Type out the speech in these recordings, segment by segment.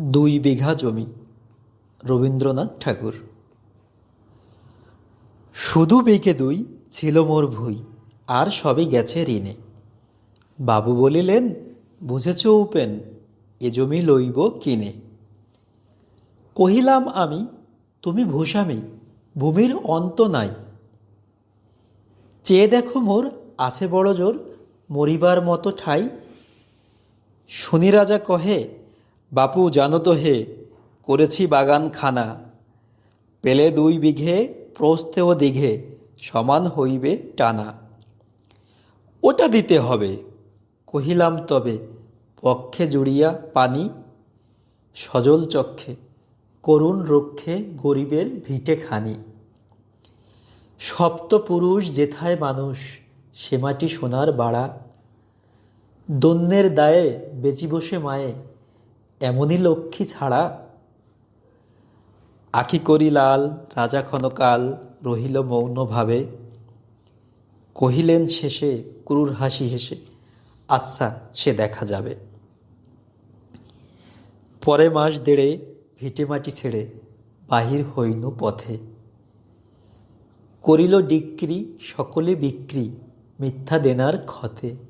দুই বিঘা জমি। রবীন্দ্রনাথ ঠাকুর। শুধু বিঘে দুই ছিল মোর ভুই, আর সবই গেছে ঋণে। বাবু বলিলেন, বুঝেছ উপেন, এ জমি লইব কিনে। কহিলাম, আমি, তুমি ভূস্বামী, ভূমির অন্ত নাই। চেয়ে দেখো মোর আছে বড় জোর মরিবার মতো ঠাই শুনি রাজা কহে বাপু, জানো তো হে, করেছি বাগান খানা পেলে দুই বিঘে প্রস্থে ও দিঘে, সমান হইবে টানা। ওটা দিতে হবে, কহিলাম তবে, পক্ষে জুড়িয়া পানি, সজল চক্ষে, করুণ রক্ষে গরিবের ভিটে খানি। সপ্তপুরুষ যেথায় মানুষ, সে মাটি সোনার বাড়া। দন্যের দায়ে বেচি বসে মায়ে এমনই লক্ষ্মী ছাড়া। আখি করি লাল, রাজা ক্ষণকাল রহিল মৌনভাবে। কহিলেন শেষে, ক্রুর হাসি হেসে আচ্ছা সে দেখা যাবে। পরে মাস দেড়ে ভিটে মাটি ছেড়ে বাহির হইনু পথে। করিল ডিক্রি, সকলে বিক্রি, মিথ্যা দেনার ক্ষতে।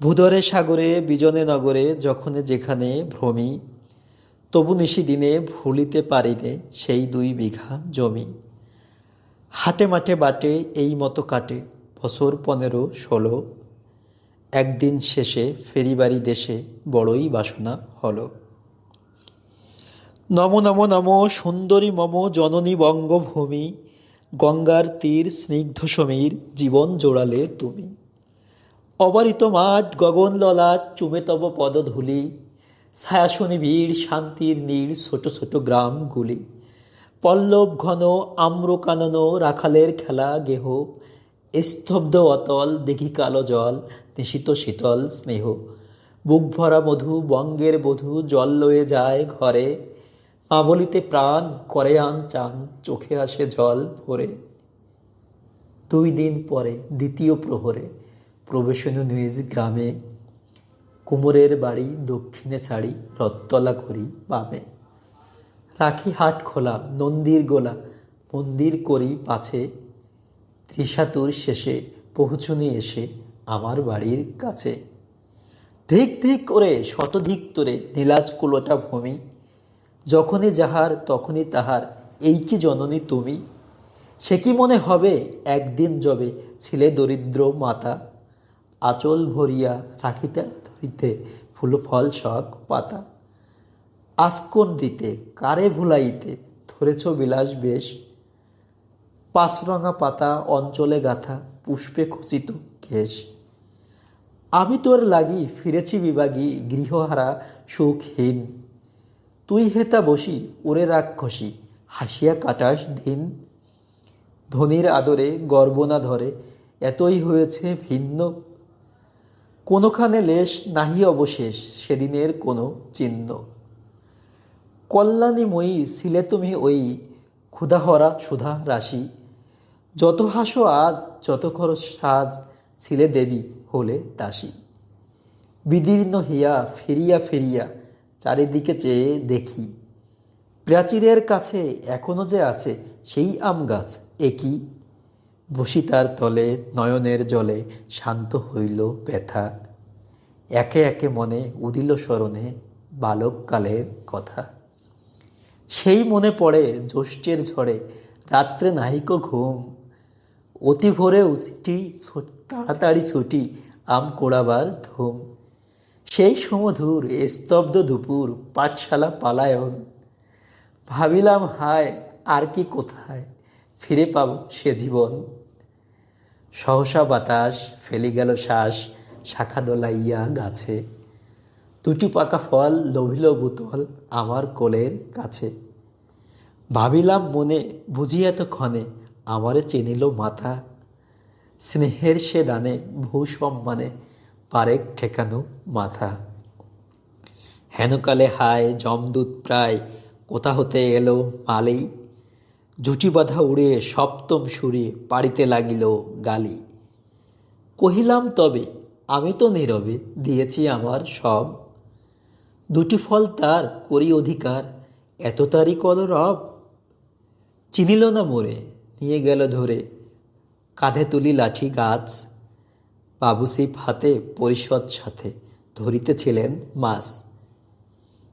ভূধরে সাগরে, বিজনে নগরে, যখনে যেখানে ভ্রমি, তবু নিশি দিনে ভুলিতে পারিনে সেই দুই বিঘা জমি। হাটে মাঠে বাটে এই মতো কাটে, বছর পনেরো, ষোলো। একদিন শেষে ফেরিবাড়ি দেশে বড়ই বাসনা হলো। নম নম নম, সুন্দরী মম, জননী বঙ্গভূমি, গঙ্গার তীর স্নিগ্ধ সমীর, জীবন জোড়ালে তুমি। অবারিত মাঠ, গগন ললাট চুমে তব পদধূলি, ছায়াশনি ভিড় শান্তির নীড় ছোট ছোট গ্রামগুলি পল্লব ঘন, আম্র কানন, রাখালের খেলা গেহ, স্তব্ধ অতল, দেখি কালো জল, নিশিত শীতল স্নেহ। বুক ভরা মধু, বঙ্গের বধূ, জল লয়ে যায় ঘরে। মা বলিতে প্রাণ, করে আন চান, চোখে আসে জল ভরে। দুই দিন পরে, দ্বিতীয় প্রহরে। প্রবেশনী নিজ গ্রামে। কুমোরের বাড়ি দক্ষিণে ছাড়ি রত্তলা করি বামে। রাখি হাট খোলা, নন্দীর গোলা, মন্দির করি পাছে। ত্রিশাতুর শেষে পৌঁছুনি এসে আমার বাড়ির কাছে। ধিক ধিক করে, শতধিক তোরে, নীলাজ কুলোটা ভূমি। যখনই যাহার, তখনই তাহার, এই কি জননী তুমি? সে কি মনে হবে, একদিন যবে ছিলে দরিদ্র মাতা? আচল ভরিয়া রাখিতে ধরিতে ফুল, ফল শখ পাতা। আসকন দিতে কারে ভুলাইতে ধরেছ বিলাস বেশ। পাঁচরঙা পাতা অঞ্চলে গাথা পুষ্পে খচিত কেশ। আমি তোর লাগি ফিরেছি বিভাগী গৃহহারা সুখহীন। তুই হেতা বসি ওরে রাক্ষসী, হাসিয়া কাটাস দিন। ধনির আদরে গর্ব না ধরে এতই হয়েছে ভিন্ন কোনোখানে লেশ নাহি অবশেষ, সেদিনের কোনো চিহ্ন। কল্যাণীময়ী ছিলে তুমি ওই ক্ষুধাহরা সুধা রাশি। যত হাসো আজ, যত খরচ সাজ, ছিলে দেবী হলে দাসী। বিদীর্ণ হিয়া ফেরিয়া ফেরিয়া চারিদিকে চেয়ে দেখি। প্রাচীরের কাছে এখনও যে আছে সেই আম গাছ একই বসি তার তলে, নয়নের জলে শান্ত হইল ব্যথা। একে একে মনে উদিল স্মরণে বালককালের কথা। সেই মনে পড়ে জ্যৈষ্ঠের ঝড়ে, রাত্রে নাহিক ঘুম। অতি ভোরে উঠি তাড়াতাড়ি ছুটি, আম কোড়াবার ধুম। সেই সমধুর, স্তব্ধ দুপুর, পাঠশালা পালায়ন। ভাবিলাম, হায়, আর কি কোথায়? ফিরে পাব সে জীবন। সহসা বাতাস, ফেলি গেল শ্বাস, শাখা দোলাইয়া গাছে। দুটি পাকা ফল লোভিল বুতল আমার কোলের কাছে। ভাবিলাম মনে, বুঝি এতক্ষণে আমারে চিনিল মাথা। স্নেহের সে ডানে ভূ সম্মানে পারেক ঠেকানো মাথা। হেনকালে হায় জমদূত প্রায় কোথা হতে এলো মালি জুটি বাঁধা উড়ে সপ্তম সুরে পাড়িতে লাগিল গালি। কহিলাম, তবে আমি তো নীরবে, দিয়েছি আমার সব। দুটি ফল তার করি অধিকার, এত তারই কল রব। চিনিল না মোরে, নিয়ে গেল ধরে, কাঁধে তুলি লাঠি গাছ। বাবুসিপ হাতে পরিষদ সাথে ধরিতেছিলেন মাছ।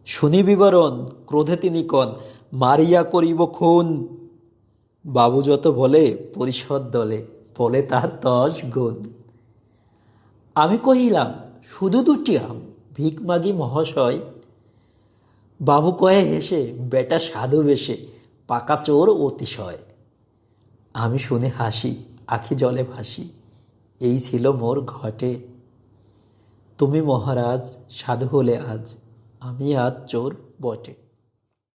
শুনি বিবরণ, ক্রোধে তিনি কন, মারিয়া করিব খুন। বাবু যত বলে, পরিষদ দলে, বলে তার দশ গুণ। আমি কহিলাম, শুধু দুটি আম ভিকমাগি মহাশয়? বাবু কয়ে হেসে, বেটা সাধু বেশে, পাকা চোর অতিশয়। আমি শুনে হাসি, আখি জলে ভাসি, এই ছিল মোর ঘটে। তুমি মহারাজ, সাধু হলে আজ, আমি আজ চোর বটে।